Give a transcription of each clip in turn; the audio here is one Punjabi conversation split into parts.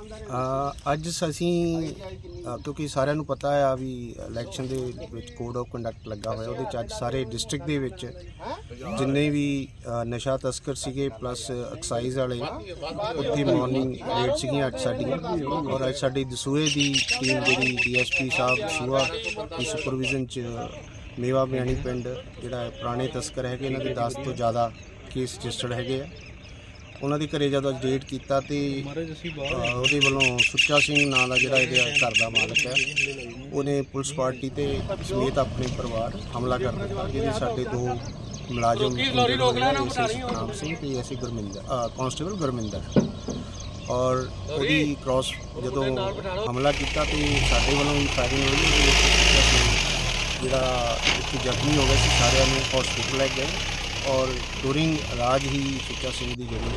ਅ, ਅੱਜ ਅਸੀਂ ਅ, ਕਿਉਂਕਿ ਸਾਰਿਆਂ ਨੂੰ ਪਤਾ ਆ ਵੀ ਇਲੈਕਸ਼ਨ ਦੇ ਵਿੱਚ ਕੋਡ ਆਫ ਕੰਡਕਟ ਲੱਗਾ ਹੋਇਆ ਉਹਦੇ ਚ ਅੱਜ ਸਾਰੇ ਡਿਸਟ੍ਰਿਕਟ ਦੇ ਵਿੱਚ ਜਿੰਨੇ ਵੀ ਅ, ਨਸ਼ਾ ਤਸਕਰ ਸੀਗੇ ਪਲੱਸ ਐਕਸਾਈਜ਼ ਵਾਲੇ ਉੱਥੇ ਮਾਰਨਿੰਗ ਰੇਡ ਸੀਗੀਆਂ ਅੱਜ ਸਾਡੀਆਂ। ਔਰ ਅੱਜ ਸਾਡੀ ਦਸੂਏ ਦੀ ਟੀਮ ਜਿਹੜੀ ਡੀਐਸਪੀ ਸਾਹਿਬ ਦਸੂਆ ਦੀ ਸੁਪਰਵਿਜ਼ਨ ਚ ਮੇਵਾ ਮਿਆਣੀ ਪਿੰਡ ਜਿਹੜਾ ਪੁਰਾਣੇ ਤਸਕਰ ਹੈਗੇ ਇਹਨਾਂ ਦੇ 10 ਤੋਂ ਜ਼ਿਆਦਾ ਕੇਸ ਰਜਿਸਟਰਡ ਹੈਗੇ ਆ। ਉਹਨਾਂ ਦੇ ਘਰੇ ਜਦੋਂ ਰੇਡ ਕੀਤਾ ਤੇ ਉਹਦੇ ਵੱਲੋਂ ਸੁੱਚਾ ਸਿੰਘ ਨਾਂ ਦਾ ਜਿਹੜਾ ਇਹਦੇ ਘਰ ਦਾ ਮਾਲਕ ਹੈ ਉਹਨੇ ਪੁਲਿਸ ਪਾਰਟੀ ਤੇ ਸਮੇਤ ਆਪਣੇ ਪਰਿਵਾਰ ਹਮਲਾ ਕਰ ਦਿੱਤਾ ਜਿਹਦੇ ਸਾਡੇ ਦੋ ਮੁਲਾਜ਼ਮ ਸਿੰਘ ਤੇ ਐਸਏ ਗੁਰਮਿੰਦਰ ਅਹ, ਕਾਂਸਟੇਬਲ ਗੁਰਮਿੰਦਰ। ਔਰ ਉਹਦੀ ਕ੍ਰਾਸ ਜਦੋਂ ਹਮਲਾ ਕੀਤਾ ਤੇ ਸਾਡੇ ਵੱਲੋਂ ਵੀ ਫਾਇਰਿੰਗ ਹੋਈ ਉਹਦੇ ਵਿੱਚ ਜਿਹੜਾ ਇੱਕ ਜ਼ਖਮੀ ਹੋ ਗਿਆ ਸੀ ਸਾਰਿਆਂ ਨੂੰ ਹਸਪੀਟਲ ਲੈ ਗਏ। ਔਰ ਡੂਰਿੰਗ ਇਲਾਜ ਹੀ ਸੁੱਚਾ ਸਿੰਘ ਦੀ ਜਿਹੜੀ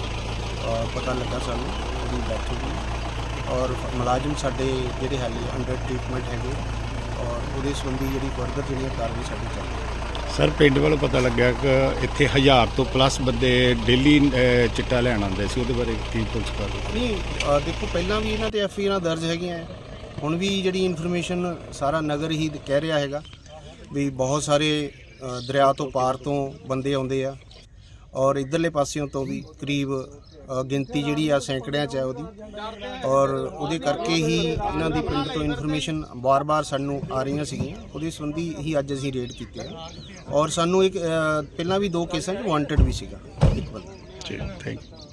ਪਤਾ ਲੱਗਾ ਸਾਨੂੰ ਉਹਦੀ ਡੈਥ ਹੋ ਗਈ। ਔਰ ਮੁਲਾਜ਼ਮ ਸਾਡੇ ਜਿਹੜੇ ਹਾਲੇ ਅੰਡਰ ਟ੍ਰੀਟਮੈਂਟ ਹੈਗੇ। ਔਰ ਉਹਦੇ ਸੰਬੰਧੀ ਜਿਹੜੀ ਫਰਦਰ ਜਿਹੜੀਆਂ ਕਾਰਵਾਈ ਸਾਡੀ ਚੱਲ ਰਹੀ ਹੈ। ਸਰ ਪਿੰਡ ਵੱਲੋਂ ਪਤਾ ਲੱਗਿਆ ਕਿ ਇੱਥੇ ਹਜ਼ਾਰ ਤੋਂ ਪਲੱਸ ਬੰਦੇ ਡੇਲੀ ਚਿੱਟਾ ਲੈਣ ਆਉਂਦੇ ਸੀ ਉਹਦੇ ਬਾਰੇ ਕੀ ਪੁਲਿਸ ਕਰ ਰਹੀ ਨਹੀਂ ਦੇਖੋ ਪਹਿਲਾਂ ਵੀ ਇਹਨਾਂ ਤੇ ਐਫ ਆਈ ਆਰ ਦਰਜ ਹੈਗੀਆਂ। ਹੁਣ ਵੀ ਜਿਹੜੀ ਇਨਫੋਰਮੇਸ਼ਨ ਸਾਰਾ ਨਗਰ ਹੀ ਕਹਿ ਰਿਹਾ ਹੈਗਾ ਵੀ ਬਹੁਤ ਸਾਰੇ ਦਰਿਆ ਤੋਂ ਪਾਰ ਤੋਂ ਬੰਦੇ ਆਉਂਦੇ ਆ ਔਰ ਇਧਰਲੇ ਪਾਸਿਓਂ ਤੋਂ ਵੀ ਕਰੀਬ ਗਿਣਤੀ ਜਿਹੜੀ ਆ ਸੈਂਕੜਿਆਂ ਚ ਹੈ ਉਹਦੀ। ਔਰ ਉਹਦੇ ਕਰਕੇ ਹੀ ਇਹਨਾਂ ਦੀ ਪਿੰਡ ਤੋਂ ਇਨਫੋਰਮੇਸ਼ਨ ਬਾਰ-ਬਾਰ ਸਾਨੂੰ ਆ ਰਹੀਆਂ ਸੀਗੀਆਂ। ਉਹਦੇ ਸੰਬੰਧੀ ਹੀ ਅੱਜ ਅਸੀਂ ਰੇਡ ਕੀਤੇ ਆ। ਔਰ ਸਾਨੂੰ ਇੱਕ ਪਹਿਲਾਂ ਵੀ ਦੋ ਕੇਸਾਂ 'ਚ ਵਾਂਟਡ ਵੀ ਸੀਗਾ। ਇੱਕ ਬੰਦਾ। ਠੀਕ ਥੈਂਕ ਯੂ